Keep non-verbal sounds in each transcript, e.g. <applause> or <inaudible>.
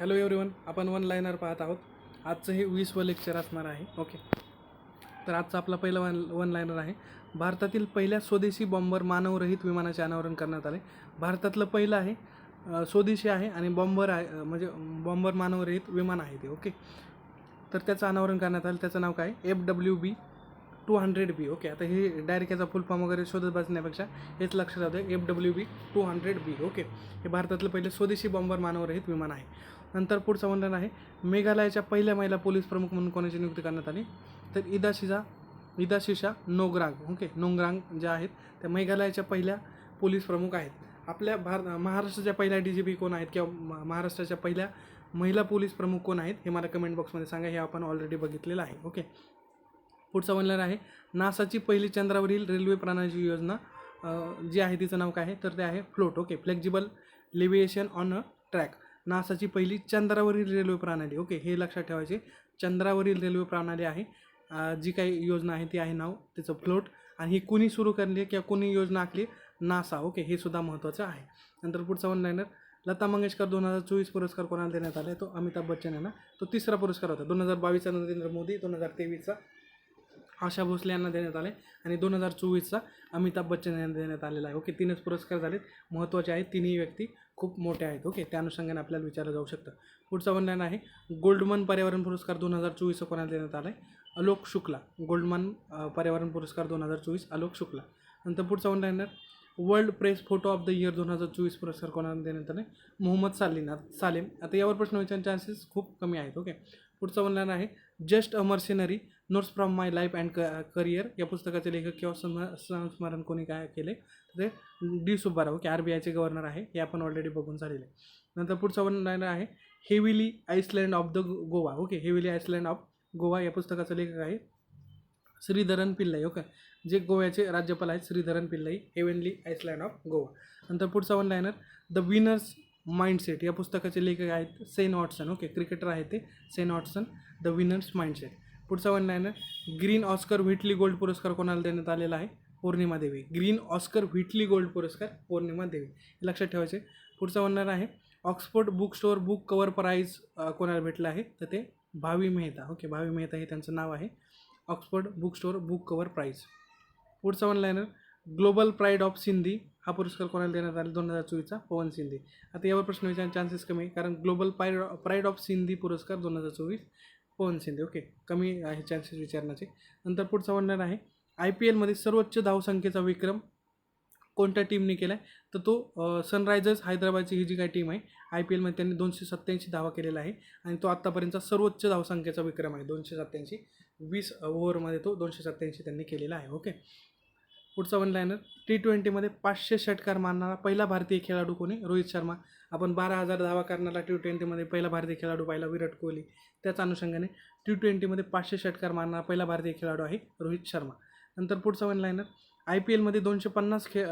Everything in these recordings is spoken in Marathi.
हॅलो एव्हरीवन आपण वन लाईनर पाहत आहोत. आजचं हे वीसवं लेक्चर असणार आहे. ओके तर आजचा आपला पहिला वन वन लाईनर आहे. भारतातील पहिल्या स्वदेशी बॉम्बर मानवरहित विमानाचे अनावरण करण्यात आले. भारतातलं पहिलं आहे स्वदेशी आहे आणि बॉम्बर आहे म्हणजे बॉम्बर मानवरहित विमान आहे ते. ओके तर त्याचं अनावरण करण्यात आलं. त्याचं नाव काय? F W B two hundred B okay आता हे डायरेक्ट याचा फुल फॉर्म वगैरे शोधत बसण्यापेक्षा हेच लक्षात राहू F W B two hundred B okay हे भारतातलं पहिले स्वदेशी बॉम्बर मानवरहित विमान आहे. नंतर पुढचा वर्णन आहे. मेघालयाच्या पहिल्या महिला पोलीस प्रमुख म्हणून कोणाची नियुक्ती करण्यात आली? तर इदाशिजा इदाशिषा नोग्रांग ओके नोंग्रांग ज्या आहेत त्या मेघालयाच्या पहिल्या पोलीस प्रमुख आहेत. आपल्या भार महाराष्ट्राच्या पहिल्या डी जी पी कोण आहेत किंवा म- महाराष्ट्राच्या पहिल्या महिला पोलीस प्रमुख कोण आहेत हे मला कमेंट बॉक्समध्ये सांगा. हे आपण ऑलरेडी बघितलेलं आहे ओके. पुढचा वर्णन आहे. नासाची पहिली चंद्रावरील रेल्वे प्रणालीची योजना जी आहे तिचं नाव काय आहे? तर ते आहे float okay. Flexible levitation on a track. नासाची पहिली चंद्रावरील रेल्वे प्रणाली. ओके हे लक्षात ठेवायचे. चंद्रावरील रेल्वे प्रणाली आहे. जी काही योजना आहे ती आहे नाव त्याचं फ्लोट आणि ही कुणी सुरू करली किंवा कुणी योजना आखली नासा. ओके हे सुद्धा महत्त्वाचं आहे. नंतर पुढचा वन लाईनर लता मंगेशकर दोन हजार चोवीस पुरस्कार कोणाला देण्यात आले? तो अमिताभ बच्चन यांना तो तिसरा पुरस्कार होता. दोन हजार बावीसचा नरेंद्र मोदी दोन हजार तेवीसचा आशा भोसले यांना देण्यात आले आणि दोन हजार चोवीसचा अमिताभ बच्चन यांना देण्यात आलेला आहे. ओके तीनच पुरस्कार झालेत. महत्त्वाचे आहेत तिन्ही व्यक्ती खूप मोठ्या आहेत. ओके त्या अनुषंगाने आपल्याला विचारलं जाऊ शकतं. पुढचा वनलाईन आहे. गोल्डमन पर्यावरण पुरस्कार दोन हजार चोवीसचा कोणाला देण्यात आला आहे अलोक शुक्ला. गोल्डमन पर्यावरण पुरस्कार दोन हजार चोवीस अलोक शुक्ला. नंतर पुढचा one liner world press photo of the year दोन हजार चोवीस पुरस्कार कोणाला देण्यात आले मोहम्मद सालिना सालेम. आता यावर प्रश्न विचारण्याचे चान्सेस खूप कमी आहेत. ओके पुढचा वनलाईन आहे. Just a mercenary notes from my life and क करिअर या पुस्तकाचे लेखक किंवा सम संस्मरण कोणी काय केले? ते डी सुब्बाराव की आर बी आयचे गव्हर्नर आहे. हे आपण ऑलरेडी बघून झालेले नंतर पुढचा वन लाईनर आहे heavenly island of the Goa okay heavenly island of Goa या पुस्तकाचा लेखक आहे श्रीधरन पिल्लाई. ओके जे गोव्याचे राज्यपाल आहेत Sreedharan Pillai heavenly island of Goa नंतर पुढचा one liner the winners mindset या पुस्तकाचे लेखक आहेत सेन वॉटसन. ओके क्रिकेटर आहे ते Shane Watson. The winners mindset पुढचा one liner green Oscar Whitley gold पुरस्कार कोणाला देण्यात आलेला आहे? पौर्णिमा देवी. ग्रीन ऑस्कर व्हिटली गोल्ड पुरस्कार पौर्णिमा देवी. हे लक्षात ठेवायचे. पुढचा वनर आहे Oxford book store book cover prize कोणाला भेटलं आहे? तर ते भावी मेहता. ओके भावी मेहता हे त्यांचं नाव आहे. Oxford book store book cover prize पुढचा one liner global pride of Sindhi हा पुरस्कार कोणाला देण्यात आला? दोन हजार चोवीसचा पवन सिंधी. आता यावर प्रश्न विचार चान्सेस कमी आहे. कारण global pride pride of Sindhi पुरस्कार दोन हजार चोवीस पवन शिंदे ओके कमी आहे चान्सेस विचारण्याचे. नंतर पुढचा वनर आहे आय पी एलमध्ये सर्वोच्च धावसंख्येचा विक्रम कोणत्या टीमने केला आहे तर तो सनरायझर्स हैदराबादची ही जी काही टीम आहे आय पी एलमध्ये त्यांनी दोनशे सत्त्याऐंशी धावा केलेला आहे आणि तो आत्तापर्यंतचा सर्वोच्च धावसंख्येचा विक्रम आहे. दोनशे सत्त्याऐंशी वीस ओव्हरमध्ये तो दोनशे सत्त्याऐंशी त्यांनी केलेला आहे ओके पुढचा वन लायनर टी ट्वेंटीमध्ये पाचशे षटकार मारणारा पहिला भारतीय खेळाडू कोणी रोहित शर्मा. आपण बारा हजार धावा करणारा टी ट्वेंटीमध्ये पहिला भारतीय खेळाडू पाहिला विराट कोहली. त्याच अनुषंगाने टी ट्वेंटीमध्ये पाचशे षटकार मारणारा पहिला भारतीय खेळाडू आहे रोहित शर्मा. नंतर पुढचा वन लाईनर आय पी एलमध्ये दोनशे पन्नास खे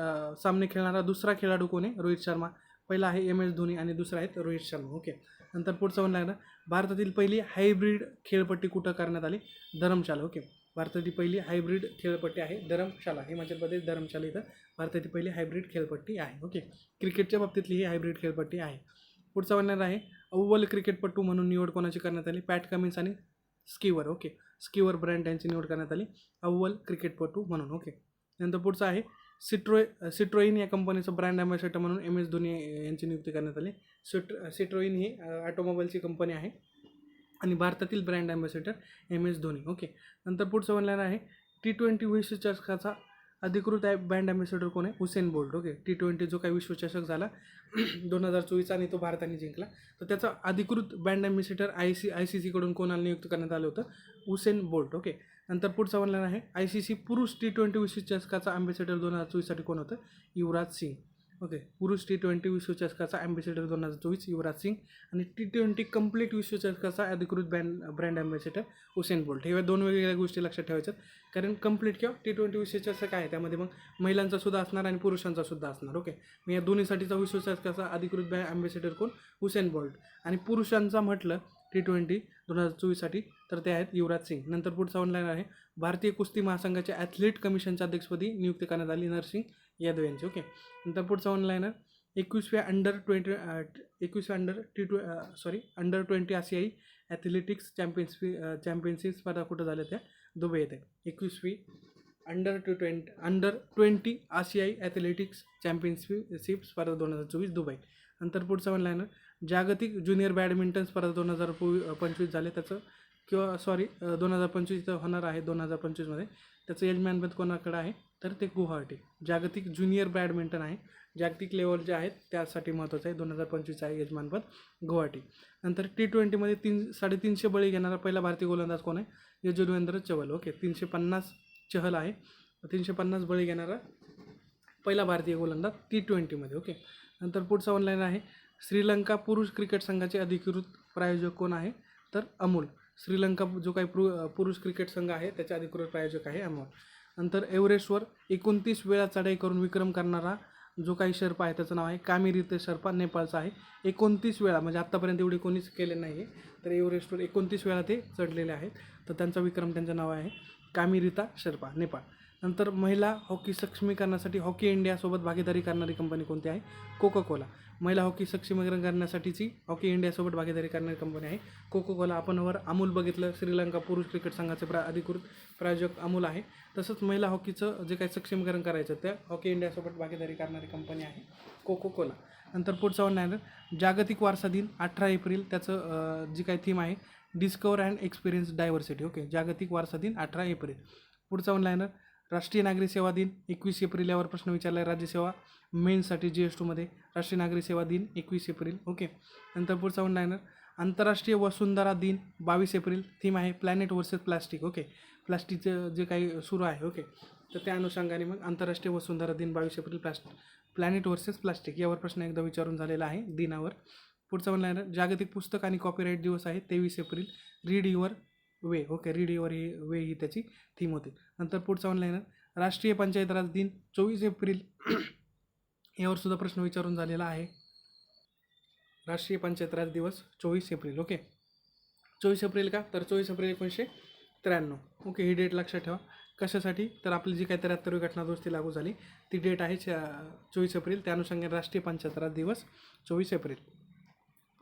सामने खेळणारा दुसरा खेळाडू कोण आहे? रोहित शर्मा. पहिला आहे एम एस धोनी आणि दुसरा आहे रोहित शर्मा. ओके नंतर पुढचा वन लाईनर भारतातील पहिली हायब्रिड खेळपट्टी कुठं करण्यात आली? धरमशाला. ओके भारतातील पहिली हायब्रिड खेळपट्टी आहे धरमशाला. हिमाचल प्रदेश धरमशाला इथं भारतातील पहिली हायब्रिड खेळपट्टी आहे ओके? क्रिकेटच्या बाबतीतली ही हायब्रिड खेळपट्टी आहे. पुढचा म्हणणार आहे अव्वल क्रिकेटपटू म्हणून निवड कोणाची करण्यात आली? पॅट कमिन्स आणि स्कीवर ओके? स्कीवर ब्रँड यांची निवड करण्यात आली. अव्वल क्रिकेटपटू म्हणून ओके? नंतर पुढचं आहे सिट्रोय सिट्रोईन या कंपनीचं ब्रँड अँबॅसेडर म्हणून एम एस धोनी यांची नियुक्ती करण्यात आली. सिट्र सिट्रोईन ही ऑटोमोबाईलची कंपनी आहे. आणि भारतातील brand ambassador M S Dhoni. Okay. नंतर पुढचं वनलाईन आहे टी ट्वेंटी विश्वचषकाचा अधिकृत आहे ब्रँड ॲम्बॅसेडर कोण आहे? Usain Bolt. Okay. T twenty जो काही विश्वचषक झाला <clears throat> दोन हजार चोवीस आणि तो भारताने जिंकला. तर त्याचा अधिकृत brand ambassador I C I C सीकडून कोणाला नियुक्त करण्यात आलं होतं? Usain Bolt. ओके. नंतर पुढचा वनलाईन आहे आय सी सी पुरुष टी ट्वेंटी विश्वचषकाचा ॲम्बॅसेडर दोन हजार चोवीससाठी कोण होतं? युवराज सिंग. ओके. पुरुष टी ट्वेंटी विश्वचषकाचा ॲम्बेसेडर दोन हजार चोवीस युवराज सिंग आणि टी ट्वेंटी कंप्लीट विश्वचषकाचा अधिकृत brand brand ambassador Usain Bolt हे दोन वेगवेगळ्या गोष्टी लक्षात ठेवायच्यात कारण कंप्लीट किंवा टी ट्वेंटी विश्वचषक आहे त्यामध्ये मग महिलांचा सुद्धा असणार आणि पुरुषांचा सुद्धा असणार. ओके. मग या दोन्हीसाठीचा विश्वचषकाचा अधिकृत ब्रँड ॲम्बेसेडर कोण? हुसेन बोल्ट आणि पुरुषांचा म्हटलं टी ट्वेंटी दोन हजार चोवीससाठी तर ते आहेत युवराज सिंग. नंतर पुढचा ऑनलाईन आहे. भारतीय कुस्ती महासंघाच्या ॲथलीट कमिशनच्या अध्यक्षपदी नियुक्ती करण्यात आली. नरसिंग यादव यांची ओके नंतर पुढचा ऑनलाईनर एकवीसव्या अंडर ट्वेंटी एकवीसव्या under T ट्वे sorry under twenty आशियाई ॲथलेटिक्स चॅम्पियन्सपी चॅम्पियनशिप स्पर्धा कुठं झाल्या त्या? दुबई येते. एकवीसवी under two twenty under twenty आशियाई ॲथलेटिक्स चॅम्पियनशिप स्पर्धा दोन हजार चोवीस दुबई. नंतर पुढचं ऑनलाईन जागतिक ज्युनियर बॅडमिंटन स्पर्धा दोन हजार पंचवीस झाले त्याचं. किंवा सॉरी दोन हजार पंचवीस इथं होणार आहे दोन हजार पंचवीसमध्ये. त्याचं यजमानपद कोणाकडे आहे? तर ते गुवाहाटी. जागतिक ज्युनियर बॅडमिंटन आहे. जागतिक लेवल जे आहेत त्यासाठी महत्त्वाचं आहे. दोन हजार पंचवीस आहे यजमानपद गुवाहाटी. नंतर टी ट्वेंटीमध्ये तीन साडेतीनशे बळी घेणारा पहिला भारतीय गोलंदाज कोण आहे? यजुर्वेंद्र चहल. ओके तीनशे पन्नास चहल आहे. तीनशे पन्नास बळी घेणारा पहिला भारतीय गोलंदाज टी ट्वेंटीमध्ये ओके नंतर पुढचा ऑनलाईन आहे. श्रीलंका पुरुष क्रिकेट संघाचे अधिकृत प्रायोजक कोण आहे? तर अमोल. श्रीलंका जो काही पुरुष क्रिकेट संघ आहे त्याचे अधिकृत प्रायोजक आहे अमोल. नंतर एव्हरेस्टवर एकोणतीस वेळा चढाई करून विक्रम करणारा जो काही शर्पा आहे त्याचं नाव आहे कामिरीते शर्पा नेपाळचा आहे. एकोणतीस वेळा म्हणजे आत्तापर्यंत एवढे कोणीच केले नाही आहे तर एव्हरेस्टवर एकोणतीस वेळा ते चढलेले आहेत. तर त्यांचा विक्रम त्यांचं नाव आहे कामिरिता शर्पा नेपाळ. नंतर महिला हॉकी सक्षमीकरणासाठी हॉकी इंडियासोबत भागीदारी करणारी कंपनी कोणती आहे? कोको कोला महिला हॉकी सक्षमीकरण करण्यासाठीची हॉकी इंडियासोबत भागीदारी करणारी कंपनी आहे. कोको कोला आपण वर अमूल बघितलं. श्रीलंका पुरुष क्रिकेट संघाचे प्रा अधिकृत प्रायोजक अमूल आहे. तसंच महिला हॉकीचं जे काही सक्षमीकरण करायचं त्या हॉकी इंडियासोबत भागीदारी करणारी कंपनी आहे कोको कोला नंतर पुढचा ऑनलाईन जागतिक वारसा दिन अठरा एप्रिल. त्याचं जी काही थीम आहे discover and experience diversity okay जागतिक वारसा दिन अठरा एप्रिल. पुढचा ऑनलाईन राष्ट्रीय नागरी सेवा दिन एकवीस एप्रिल यावर प्रश्न विचारला आहे राज्यसेवा मेनसाठी जी एस टूमध्ये राष्ट्रीय नागरी सेवा दिन एकवीस एप्रिल. ओके नंतर पुढचा ऑनलाईनर आंतरराष्ट्रीय वसुंधरा दिन बावीस एप्रिल. थीम आहे प्लॅनेट वर्सेस प्लास्टिक ओके प्लास्टिकचं जे काही सुरू आहे. ओके तर त्या अनुषंगाने मग आंतरराष्ट्रीय वसुंधरा दिन बावीस एप्रिल प्लास्ट प्लॅनेट वर्सेस प्लास्टिक यावर प्रश्न एकदा विचारून झालेला आहे दिनावर. पुढचा ऑनलाईनर जागतिक पुस्तक आणि कॉपीराईट दिवस आहे तेवीस April. Read your way okay read your way ही त्याची थीम होती. नंतर पुढचा ऑनलाईन राष्ट्रीय पंचायत राज दिन चोवीस एप्रिल. <clears throat> यावर सुद्धा प्रश्न विचारून झालेला आहे. राष्ट्रीय पंचायत राज दिवस चोवीस एप्रिल ओके चोवीस एप्रिल का? तर चोवीस एप्रिल एकोणीसशे त्र्याण्णव. ओके ही डेट लक्षात ठेवा. कशासाठी? तर आपली जी काही त्र्याहत्तरवी घटनादुरुस्ती लागू झाली ती डेट आहे चोवीस एप्रिल. त्या अनुषंगाने राष्ट्रीय पंचायत राज दिवस चोवीस एप्रिल.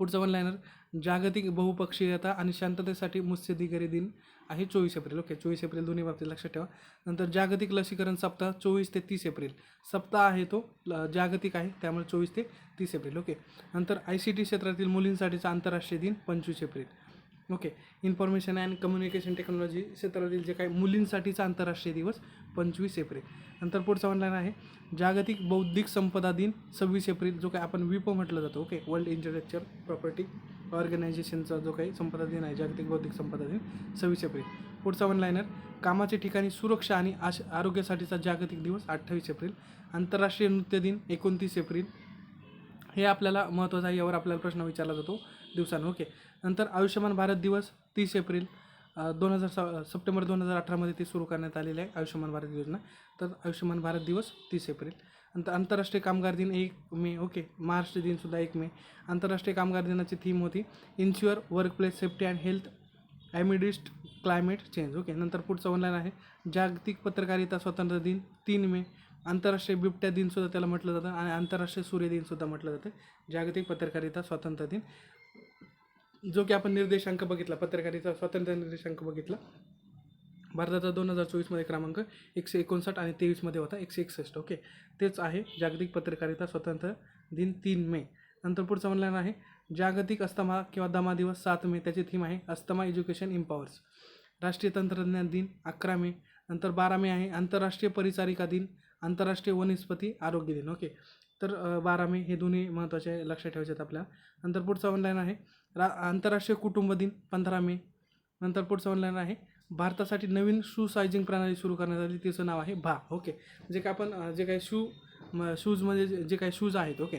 पुढचा वन लायनर जागतिक बहुपक्षीयता आणि शांततेसाठी मुत्सद्देगिरी दिन आहे चोवीस एप्रिल. ओके चोवीस एप्रिल दोन्ही बाबतीत लक्षात ठेवा. नंतर जागतिक लसीकरण सप्ताह चोवीस ते तीस एप्रिल. सप्ताह आहे तो ल- जागतिक आहे त्यामुळे चोवीस ते तीस एप्रिल. ओके नंतर आय सी टी क्षेत्रातील मुलींसाठीचा आंतरराष्ट्रीय दिन पंचवीस April. Okay information and communication technology क्षेत्रातील जे काही मुलींसाठीचा आंतरराष्ट्रीय दिवस पंचवीस एप्रिल. नंतर पुढचा ऑनलाईन आहे. जागतिक बौद्धिक संपदा दिन सव्वीस एप्रिल जो काय आपण विपो म्हटलं जातो. ओके वर्ल्ड इंटलेक्चर प्रॉपर्टी ऑर्गनायझेशनचा जो काही संपदा दिन आहे जागतिक बौद्धिक संपदा दिन सव्वीस एप्रिल. पुढचा ऑनलाईनर कामाच्या ठिकाणी सुरक्षा आणि आश आरोग्यासाठीचा जागतिक दिवस अठ्ठावीस एप्रिल. आंतरराष्ट्रीय नृत्य दिन एकोणतीस एप्रिल. हे आपल्याला महत्त्वाचं आहे यावर आपल्याला प्रश्न विचारला जातो. दिवसानं. ओके. नंतर आयुष्यमान भारत दिवस तीस एप्रिल दोन हजार स सप्टेंबर दोन हजार अठरामध्ये ते सुरू करण्यात आलेले आहे आयुष्यमान भारत योजना. तर आयुष्यमान भारत दिवस तीस एप्रिल. नंतर आंतरराष्ट्रीय कामगार दिन एक मे. ओके. महाराष्ट्र दिनसुद्धा एक मे. आंतरराष्ट्रीय कामगार दिनाची थीम होती ensure workplace safety and health amidst climate change okay. नंतर पुढचं ऑनलाईन आहे जागतिक पत्रकारिता स्वातंत्र्य दिन तीन मे. आंतरराष्ट्रीय बिबट्या दिनसुद्धा त्याला म्हटलं जातं आणि आंतरराष्ट्रीय सूर्य दिनसुद्धा म्हटलं जातं जागतिक पत्रकारिता स्वातंत्र्य दिन. जो की आपण निर्देशांक बघितला पत्रकारिता स्वातंत्र्य निर्देशांक बघितला भारताचा दोन हजार चोवीसमध्ये क्रमांक एकशे एकोणसाठ आणि तेवीसमध्ये होता एकशे एकसष्ट ओके? तेच आहे जागतिक पत्रकारिता स्वतंत्र दिन तीन मे. नंतर पुढचं ऑनलाईन आहे जागतिक अस्थमा किंवा दमा दिवस सात मे त्याची थीम आहे अस्थमा एज्युकेशन इम्पॉवर्स राष्ट्रीय तंत्रज्ञान दिन अकरा मे नंतर बारा मे आहे आंतरराष्ट्रीय परिचारिका दिन आंतरराष्ट्रीय वनस्पती आरोग्य दिन ओके? तर बारा मे हे दोन्ही महत्त्वाचे लक्षात ठेवायचे आहेत आपल्या नंतर पुढचं ऑनलाईन आहे रा आंतरराष्ट्रीय कुटुंब दिन पंधरा मे. नंतर पुढचं ऑनलाईन आहे. भारतासाठी नवीन शू सायझिंग प्रणाली सुरू करण्यात आली. तिचं नाव आहे भा. ओके जे काय आपण जे काही शू म शूज म्हणजे जे- जे काही शूज आहेत ओके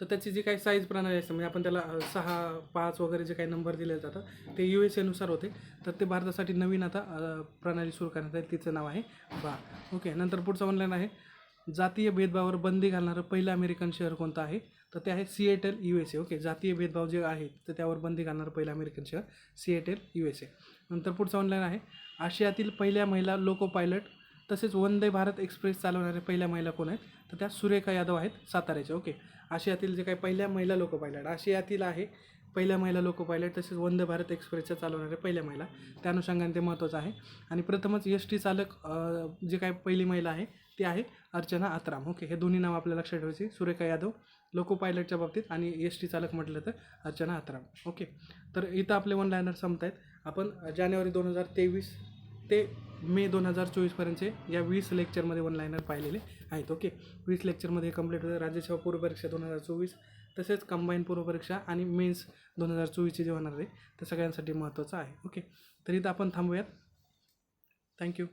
तर त्याची जी काही साईज प्रणाली असते म्हणजे आपण त्याला सहा पाच वगैरे जे काही नंबर दिले जातात ते यू एस एनुसार होते. तर ते भारतासाठी नवीन आता प्रणाली सुरू करण्यात आली. तिचं नाव आहे बा ओके नंतर पुढचं ऑनलाईन आहे. जातीय भेदभावावर बंदी घालणारं पहिलं अमेरिकन शहर कोणतं आहे? तर ते आहे Seattle U S A. Okay जातीय भेदभाव जे आहे तर त्यावर बंदी घालणारं पहिलं अमेरिकन शहर सिएटल यू एस ए. नंतर पुढचं ऑनलाईन आहे आशियातील पहिल्या महिला लोको पायलट तसेच वंदे भारत एक्सप्रेस चालवणाऱ्या पहिल्या महिला कोण आहेत? तर त्या सुरेखा यादव आहेत साताऱ्याच्या ओके आशियातील जे काही पहिल्या महिला लोको पायलट आशियातील आहे पहिल्या महिला लोको पायलट तसेच वंदे भारत एक्सप्रेसच्या चालवणाऱ्या पहिल्या महिला. त्या अनुषंगाने ते महत्त्वाचं आहे. आणि प्रथमच एस टी चालक जे काही पहिली महिला आहे ती आहे. अर्चना आत्राम. ओके हे दोन्ही नाव आपल्या लक्षात ठेवायची. सुरेखा यादव लोको पायलटच्या बाबतीत आणि एस टी चालक म्हटलं तर अर्चना आत्राम. ओके तर इथं आपले वन लायनर संपत आहेत. आपण जानेवारी दोन हजार तेवीस ते मे दोन हजार चोवीसपर्यंतचे या वीस लेक्चरमध्ये वन लायनर पाहिलेले आहेत. ओके वीस लेक्चरमध्ये कंप्लीट होतं. राज्यसेवा पूर्वपरीक्षा दोन हजार चोवीस तसेच कंबाईन पूर्वपरीक्षा आणि मेन्स दोन हजार चोवीसची जे होणार आहे ते सगळ्यांसाठी महत्त्वाचं आहे. ओके तर इथं आपण थांबूयात. थँक्यू